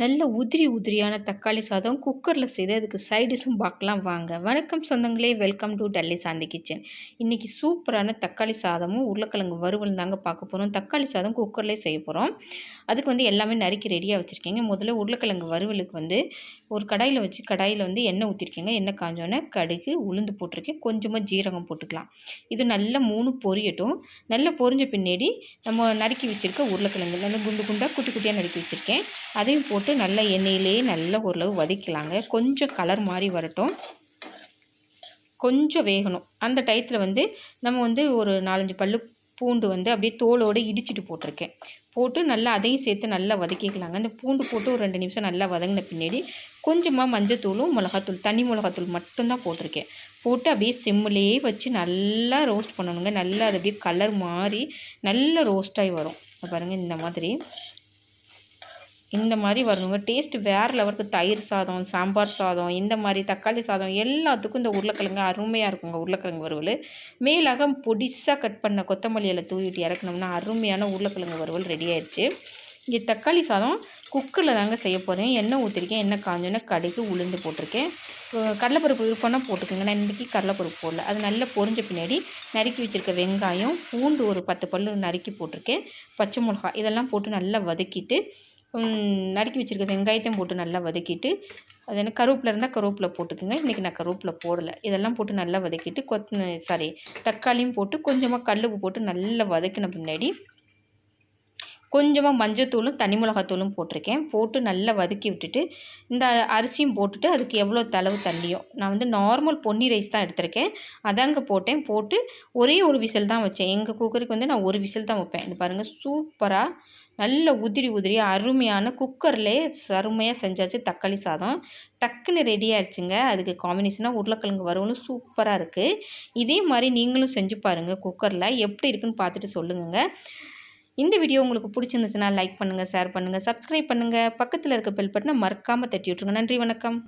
நல்ல உதிரி உதிரியான தக்காளி சாதம் குக்கரில் செய்து அதுக்கு சைடிஷும் பார்க்கலாம் வாங்க. வணக்கம் சொந்தங்களே welcome to Dalli Shanthi kitchen இன்றைக்கி சூப்பரான தக்காளி சாதமும் உருளைக்கிழங்கு வறுவல் தாங்க பார்க்க போகிறோம் தக்காளி சாதம் குக்கர்லேயே செய்ய போகிறோம் அதுக்கு வந்து எல்லாமே நறுக்கி ரெடியாக வச்சுருக்கீங்க. முதல்ல உருளைக்கிழங்கு வறுவலுக்கு வந்து ஒரு கடாயில் வச்சு கடாயில் வந்து எண்ணெய் ஊற்றிருக்கீங்க எண்ணெய் காஞ்சோன்னே கடுகு உளுந்து போட்டிருக்கேன். கொஞ்சமாக ஜீரகம் போட்டுக்கலாம். இது நல்லா மூணு பொரியட்டும். நல்லா பொரிஞ்ச பின்னாடி நம்ம நறுக்கி வச்சுருக்க உருளைக்கிழங்கு நல்லா குண்டு குண்டாக குட்டி குட்டியாக நறுக்கி வச்சுருக்கேன். அதையும் போட்டு நல்லா எண்ணெயிலேயே நல்லா ஓரளவு வதக்கலாங்க கொஞ்சம் கலர் மாதிரி வரட்டும். கொஞ்சம் வேகணும். அந்த டயத்தில் வந்து நம்ம வந்து ஒரு நாலஞ்சு பல்லு பூண்டு வந்து அப்படியே தோலோடு இடிச்சிட்டு போட்டிருக்கேன். போட்டு நல்லா அதையும் சேர்த்து நல்லா வதக்கிக்கலாங்க. அந்த பூண்டு போட்டு ஒரு ரெண்டு நிமிஷம் நல்லா வதங்கின பின்னாடி கொஞ்சமாக மஞ்சத்தூளும் மிளகாத்தூள் தனி மிளகாத்தூள் மட்டும்தான் போட்டிருக்கேன். போட்டு அப்படியே செம்மிலேயே வச்சு நல்லா ரோஸ்ட் பண்ணணுங்க. நல்லா அது அப்படியே கலர் மாறி நல்லா ரோஸ்டாகி வரும். பாருங்கள் இந்த மாதிரி. இந்த மாதிரி வரணுங்க. டேஸ்ட் வேறு லெவலுக்கு தயிர் சாதம் சாம்பார் சாதம் இந்த மாதிரி தக்காளி சாதம் எல்லாத்துக்கும் இந்த உருளைக்கிழங்கு அருமையாக இருக்குங்க உருளைக்கிழங்கு வறுவல். மேலாக பொடிசாக கட் பண்ண கொத்தமல்லியில் தூவிட்டு இறக்கணும்னா அருமையான உருளைக்கிழங்கு வறுவல் ரெடி ஆயிடுச்சு. இங்கே தக்காளி சாதம் குக்கரில் தாங்க செய்ய போகிறேன் எண்ணெய் ஊற்றிருக்கேன் எண்ணெய் காஞ்சோன்னா கடுகு உளுந்து போட்டிருக்கேன். கடலைப்பருப்பு விருப்பம்னா போட்டுக்கோங்க. நான் இன்றைக்கி கடலைப்பருப்பு போடல. அது நல்லா பொரிஞ்ச பின்னாடி நறுக்கி வச்சுருக்க வெங்காயம் பூண்டு ஒரு பத்து பல்லு நறுக்கி போட்டிருக்கேன். பச்சை மிளகா இதெல்லாம் போட்டு நல்லா வதக்கிட்டு நறுக்கி வச்சுருக்க வெங்காயத்தையும் போட்டு நல்லா வதக்கிட்டு அது என்ன கருவேப்பில் இருந்தால் கருவேப்பில் போட்டுக்கோங்க. இன்றைக்கி நான் கருவேப்பில் போடலை. இதெல்லாம் போட்டு நல்லா வதக்கிட்டு கொத் சாரி தக்காளியும் போட்டு கொஞ்சமாக கல்லுப்பு போட்டு நல்லா வதக்கின பின்னாடி கொஞ்சமாக மஞ்சத்தூளும் தனி மிளகாத்தூளும் போட்டிருக்கேன். போட்டு நல்லா வதக்கி விட்டுட்டு இந்த அரிசியும் போட்டுட்டு அதுக்கு எவ்வளோ தளவு தண்ணியோ நான் வந்து நார்மல் பொன்னி ரைஸ் தான் எடுத்திருக்கேன். அதாங்க போட்டேன். போட்டு ஒரே ஒரு விசில் தான் வச்சேன். எங்கள் குக்கருக்கு வந்து நான் ஒரு விசில் தான் வைப்பேன். இது பாருங்கள் சூப்பராக நல்ல உதிரி உதிரியாக அருமையான குக்கர்லேயே அருமையாக செஞ்சாச்சு தக்காளி சாதம். டக்குன்னு ரெடி ஆயிடுச்சுங்க. அதுக்கு காம்பினேஷனாக உருளைக்கிழங்கு வரவங்களும் சூப்பராக இருக்குது இதே மாதிரி நீங்களும் செஞ்சு பாருங்கள் குக்கரில். எப்படி இருக்குன்னு பார்த்துட்டு சொல்லுங்கள் இந்த வீடியோ உங்களுக்கு பிடிச்சிருந்துச்சுன்னா லைக் பண்ணுங்கள் ஷேர் பண்ணுங்கள் சப்ஸ்கிரைப் பண்ணுங்கள் பக்கத்தில் இருக்க பெல் பட்டனை மறக்காமல் தட்டி விட்ருங்க நன்றி வணக்கம்.